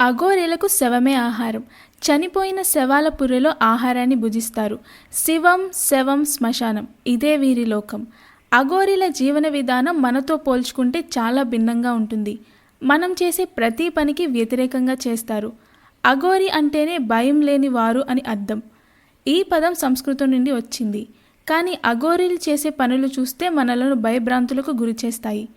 అఘోరీలకు శవమే ఆహారం. చనిపోయిన శవాల పుర్రెలో ఆహారాన్ని భుజిస్తారు. శివం శవం శ్మశానం. ఇదే వీరి లోకం. అఘోరీల జీవన విధానం మనతో పోల్చుకుంటే చాలా భిన్నంగా ఉంటుంది. మనం చేసే ప్రతి పనికి వ్యతిరేకంగా చేస్తారు. అఘోరి అంటేనే భయం లేని వారు అని అర్థం. ఈ పదం సంస్కృతం నుండి వచ్చింది. కానీ అఘోరీలు చేసే పనులు చూస్తే మనలను భయభ్రాంతులకు గురిచేస్తాయి.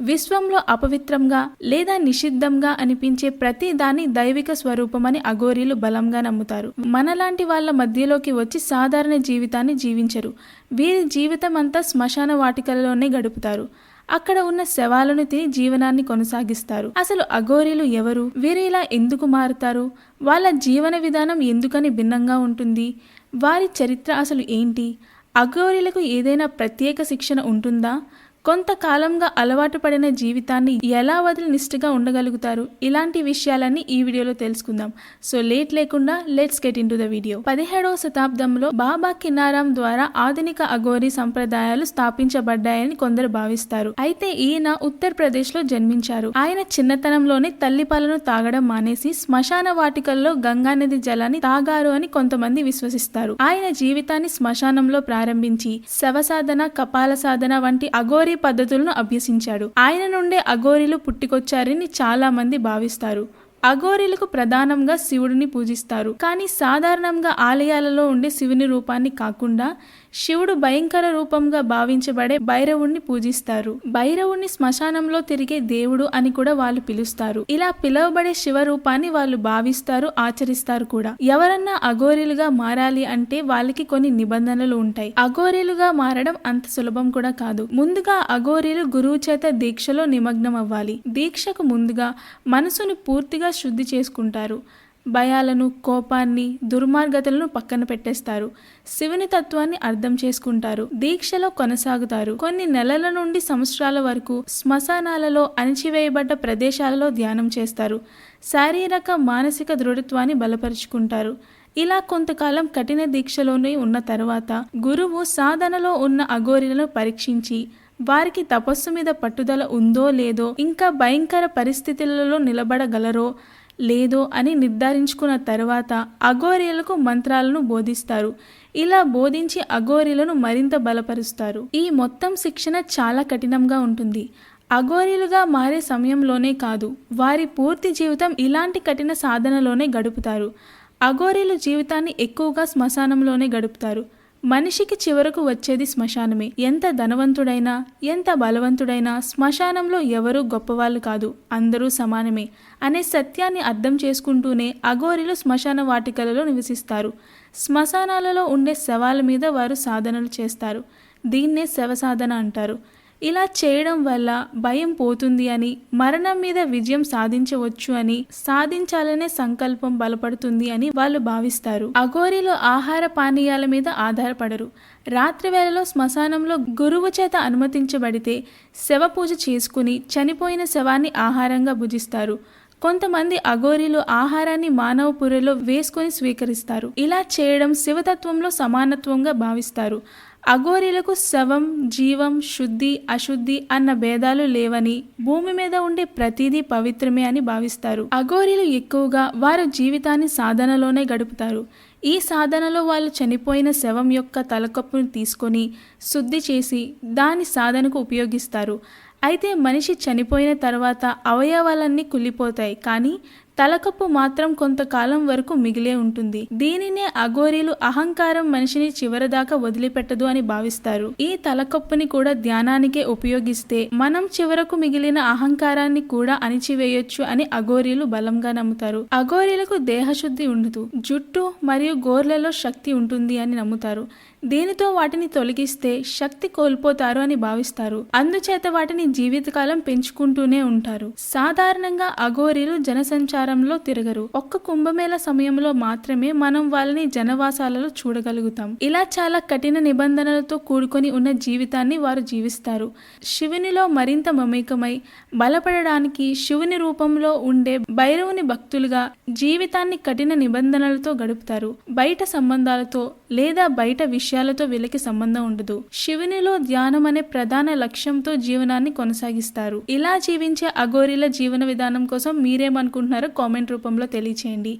విశ్వంలో అపవిత్రంగా లేదా నిషిద్ధంగా అనిపించే ప్రతి దాని దైవిక స్వరూపమని అఘోరీలు బలంగా నమ్ముతారు. మనలాంటి వాళ్ళ మధ్యలోకి వచ్చి సాధారణ జీవితాన్ని జీవించరు. వీరి జీవితం అంతా శ్మశాన వాటికలలోనే గడుపుతారు. అక్కడ ఉన్న శవాలను తిని జీవనాన్ని కొనసాగిస్తారు. అసలు అఘోరీలు ఎవరు? వీరు ఇలా ఎందుకు మారుతారు? వాళ్ళ జీవన విధానం ఎందుకని భిన్నంగా ఉంటుంది? వారి చరిత్ర అసలు ఏంటి? అఘోరీలకు ఏదైనా ప్రత్యేక శిక్షణ ఉంటుందా? కొంతకాలంగా అలవాటు పడిన జీవితాన్ని ఎలా వదిలి నిష్ఠగా ఉండగలుగుతారు? ఇలాంటి విషయాలన్నీ ఈ వీడియోలో తెలుసుకుందాం. సో లేట్ లేకుండా let's get into the video పదిహేడవ శతాబ్దంలో బాబా కినారాం ద్వారా ఆధునిక అఘోరీ సంప్రదాయాలు స్థాపించబడ్డాయని కొందరు భావిస్తారు. అయితే ఈయన ఉత్తరప్రదేశ్లో జన్మించారు. ఆయన చిన్నతనంలోనే తల్లిపాలను తాగడం మానేసి శ్మశాన వాటికల్లో గంగానది జలాన్ని తాగారు అని కొంతమంది విశ్వసిస్తారు. ఆయన జీవితాన్ని శ్మశానంలో ప్రారంభించి శవ సాధన కపాల సాధన వంటి అఘోరి పద్ధతులను అభ్యసించాడు. ఆయన నుండే అఘోరీలు పుట్టుకొచ్చారని చాలా మంది భావిస్తారు. అఘోరీలకు ప్రధానంగా శివుడిని పూజిస్తారు. కానీ సాధారణంగా ఆలయాలలో ఉండే శివుని రూపాన్ని కాకుండా శివుడు భయంకర రూపంగా భావించబడే భైరవుణ్ణి పూజిస్తారు. భైరవుణ్ణి శ్మశానంలో తిరిగే దేవుడు అని కూడా వాళ్ళు పిలుస్తారు. ఇలా పిలువబడే శివ రూపాన్ని వాళ్ళు భావిస్తారు ఆచరిస్తారు కూడా. ఎవరన్నా అఘోరీలుగా మారాలి అంటే వాళ్ళకి కొన్ని నిబంధనలు ఉంటాయి. అఘోరీలుగా మారడం అంత సులభం కూడా కాదు. ముందుగా అఘోరీలు గురువు చేత దీక్షలో నిమగ్నం అవ్వాలి దీక్షకు ముందుగా మనసును పూర్తిగా శుద్ధి చేసుకుంటారు. భయాలను కోపాన్ని దుర్మార్గతలను పక్కన పెట్టేస్తారు. శివుని తత్వాన్ని అర్థం చేసుకుంటారు. దీక్షలో కొనసాగుతారు. కొన్ని నెలల నుండి సంవత్సరాల వరకు శ్మశానాలలో అణిచివేయబడ్డ ప్రదేశాలలో ధ్యానం చేస్తారు. శారీరక మానసిక దృఢత్వాన్ని బలపరుచుకుంటారు. ఇలా కొంతకాలం కఠిన దీక్షలోనే ఉన్న తర్వాత గురువు సాధనలో ఉన్న అఘోరిలను పరీక్షించి వారికి తపస్సు మీద పట్టుదల ఉందో లేదో ఇంకా భయంకర పరిస్థితులలో నిలబడగలరో లేదో అని నిర్ధారించుకున్న తర్వాత అఘోరీలకు మంత్రాలను బోధిస్తారు. ఇలా బోధించి అఘోరీలను మరింత బలపరుస్తారు. ఈ మొత్తం శిక్షణ చాలా కఠినంగా ఉంటుంది. అఘోరీలుగా మారే సమయంలోనే కాదు వారి పూర్తి జీవితం ఇలాంటి కఠిన సాధనలోనే గడుపుతారు. అఘోరీలు జీవితాన్ని ఎక్కువగా శ్మశానంలోనే గడుపుతారు. మనిషికి చివరకు వచ్చేది శ్మశానమే. ఎంత ధనవంతుడైనా ఎంత బలవంతుడైనా శ్మశానంలో ఎవరూ గొప్పవాళ్ళు కాదు అందరూ సమానమే అనే సత్యాన్ని అర్థం చేసుకుంటూనే అఘోరీలు శ్మశాన వాటికలలో నివసిస్తారు. శ్మశానాలలో ఉండే శవాల మీద వారు సాధనలు చేస్తారు. దీన్నే శవ సాధన అంటారు. ఇలా చేయడం వల్ల భయం పోతుంది అని మరణం మీద విజయం సాధించవచ్చు అని సాధించాలనే సంకల్పం బలపడుతుంది అని వాళ్ళు భావిస్తారు. అఘోరిలో ఆహార పానీయాల మీద ఆధారపడరు. రాత్రి వేళలో శ్మశానంలో గురువు చేత అనుమతించబడితే శవ పూజ చేసుకుని చనిపోయిన శవాన్ని ఆహారంగా భుజిస్తారు. కొంతమంది అఘోరీలు ఆహారాన్ని మానవ పురలో వేసుకొని స్వీకరిస్తారు. ఇలా చేయడం శివతత్వంలో సమానత్వంగా భావిస్తారు. అఘోరీలకు శవం జీవం శుద్ధి అశుద్ధి అన్న భేదాలు లేవని భూమి మీద ఉండే ప్రతిదీ పవిత్రమే అని భావిస్తారు. అఘోరీలు ఎక్కువగా వారి జీవితాన్ని సాధనలోనే గడుపుతారు. ఈ సాధనలో వాళ్ళు చనిపోయిన శవం యొక్క తలకప్పును తీసుకొని శుద్ధి చేసి దాని సాధనకు ఉపయోగిస్తారు. అయితే మనిషి చనిపోయిన తర్వాత అవయవాలన్నీ కుళ్ళిపోతాయి కానీ తలకప్పు మాత్రం కొంతకాలం వరకు మిగిలే ఉంటుంది. దీనినే అఘోరీలు అహంకారం మనిషిని చివరిదాకా వదిలిపెట్టదు అని భావిస్తారు. ఈ తలకప్పుని కూడా ధ్యానానికే ఉపయోగిస్తే మనం చివరకు మిగిలిన అహంకారాన్ని కూడా అణిచివేయొచ్చు అని అఘోరీలు బలంగా నమ్ముతారు. అఘోరీలకు దేహశుద్ధి ఉండదు. జుట్టు మరియు గోర్లలో శక్తి ఉంటుంది అని నమ్ముతారు. దీనితో వాటిని తొలగిస్తే శక్తి కోల్పోతారు అని భావిస్తారు. అందుచేత వాటిని జీవితకాలం పెంచుకుంటూనే ఉంటారు. సాధారణంగా అఘోరీలు జనసంచారంలో తిరగరు. ఒక్క కుంభమేళ సమయంలో మాత్రమే మనం వాళ్ళని జనవాసాలలో చూడగలుగుతాం. ఇలా చాలా కఠిన నిబంధనలతో కూడుకొని ఉన్న జీవితాన్ని వారు జీవిస్తారు. శివునిలో మరింత మమేకమై బలపడడానికి శివుని రూపంలో ఉండే భైరవుని భక్తులుగా జీవితాన్ని కఠిన నిబంధనలతో గడుపుతారు. బయట సంబంధాలతో లేదా బయట విషయం విషయాలతో వీళ్ళకి సంబంధం ఉండదు. శివునిలో ధ్యానం అనే ప్రధాన లక్ష్యంతో జీవనాన్ని కొనసాగిస్తారు. ఇలా జీవించే అఘోరీల జీవన విధానం కోసం మీరేమనుకుంటున్నారో కామెంట్ రూపంలో తెలియచేయండి.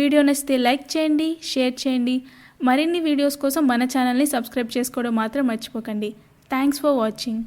వీడియో నచ్చితే లైక్ చేయండి షేర్ చేయండి. మరిన్ని వీడియోస్ కోసం మన ఛానల్ని సబ్స్క్రైబ్ చేసుకోవడం మాత్రం మర్చిపోకండి. Thanks for watching.